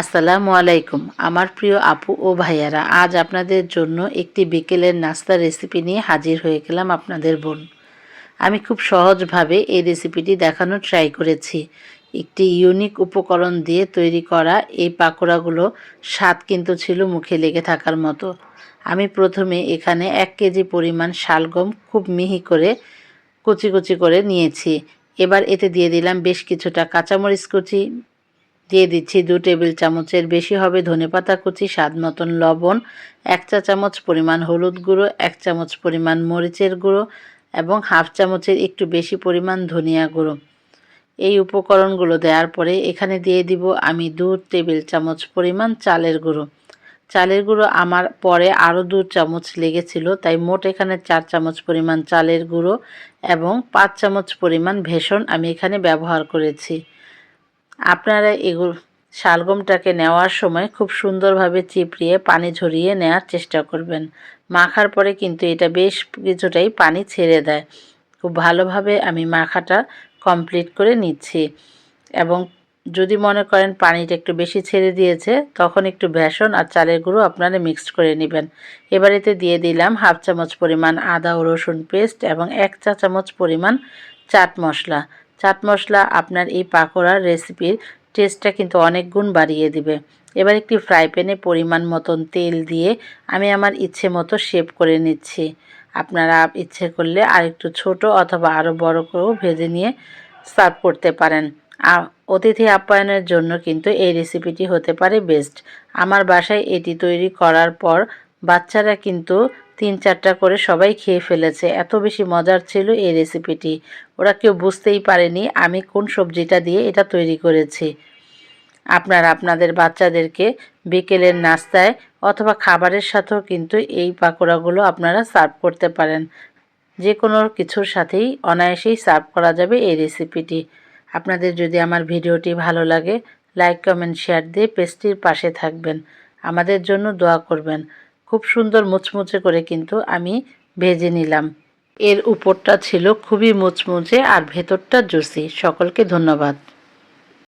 আসসালামু আলাইকুম। আমার প্রিয় আপু ও ভাইয়ারা, আজ আপনাদের জন্য একটি বিকেলের নাস্তার রেসিপি নিয়ে হাজির হয়ে গেলাম আপনাদের বোন। আমি খুব সহজভাবে এই রেসিপিটি দেখানোর ট্রাই করেছি। একটি ইউনিক উপকরণ দিয়ে তৈরি করা এই পাকোড়াগুলো স্বাদ কিন্তু ছিল মুখে লেগে থাকার মতো। আমি প্রথমে এখানে এক কেজি পরিমাণ শালগম খুব মিহি করে কুচি কুচি করে নিয়েছি। এবার এতে দিয়ে দিলাম বেশ কিছুটা কাঁচামরিচ কুচি দিয়ে দিচ্ছি দু টেবিল চামচের বেশি হবে ধনেপাতা কুচি, স্বাদ মতন লবণ, এক চা চামচ পরিমাণ হলুদ গুঁড়ো, এক চামচ পরিমাণ মরিচের গুঁড়ো এবং হাফ চামচের একটু বেশি পরিমাণ ধনিয়া গুঁড়ো। এই উপকরণগুলো দেওয়ার পরে এখানে দিয়ে দিব আমি দু টেবিল চামচ পরিমাণ চালের গুঁড়ো। চালের গুঁড়ো আমার পরে আরও দু চামচ লেগেছিল, তাই মোট এখানে চার চামচ পরিমাণ চালের গুঁড়ো এবং পাঁচ চামচ পরিমাণ ভেষণ আমি এখানে ব্যবহার করেছি। আপনারা এগুলো শালগমটাকে নেওয়ার সময় খুব সুন্দরভাবে চিপড়িয়ে পানি ঝরিয়ে নেওয়ার চেষ্টা করবেন। মাখার পরে কিন্তু এটা বেশ কিছুটাই পানি ছেড়ে দেয়। খুব ভালোভাবে আমি মাখাটা কমপ্লিট করে নিচ্ছি। এবং যদি মনে করেন পানিটা একটু বেশি ছেড়ে দিয়েছে, তখন একটু বেসন আর চালের গুঁড়ো আপনারা মিক্সড করে নেবেন। এবার এতে দিয়ে দিলাম হাফ চামচ পরিমাণ আদা ও রসুন পেস্ট এবং এক চা চামচ পরিমাণ চাট মশলা। চাট মশলা আপনার এই পাকোড়ার রেসিপির টেস্টটা কিন্তু অনেক গুণ বাড়িয়ে দিবে। এবার একটি ফ্রাই প্যানে পরিমাণ মতন তেল দিয়ে আমি আমার ইচ্ছে মতো শেপ করে নিচ্ছি। আপনারা ইচ্ছে করলে আরেকটু ছোট অথবা আরও বড় করেও ভেজে নিয়ে সার্ভ করতে পারেন। অতিথি আপ্যায়নের জন্য কিন্তু এই রেসিপিটি হতে পারে বেস্ট আমার বাসায় এটি তৈরি করার পর বাচ্চারা কিন্তু তিন চারটা করে সবাই খেয়ে ফেলেছে। এত বেশি মজার ছিল এই রেসিপিটি। ওরা কেউ বুঝতেই পারেনি আমি কোন সবজিটা দিয়ে এটা তৈরি করেছি। আপনারা আপনাদের বাচ্চাদেরকে বিকেলের নাস্তায় অথবা খাবারের সাথেও কিন্তু এই পাকোড়াগুলো আপনারা সার্ভ করতে পারেন। যে কোনো কিছুর সাথেই অনায়াসেই সার্ভ করা যাবে এই রেসিপিটি। আপনাদের যদি আমার ভিডিওটি ভালো লাগে, লাইক, কমেন্ট, শেয়ার দিয়ে পেস্টির পাশে থাকবেন। আমাদের জন্য দোয়া করবেন। খুব সুন্দর মুচমুচে করে কিন্তু আমি ভেজে নিলাম। এর উপরটা ছিল খুবই মুচমুচে আর ভেতরটা জুসি। সকলকে ধন্যবাদ।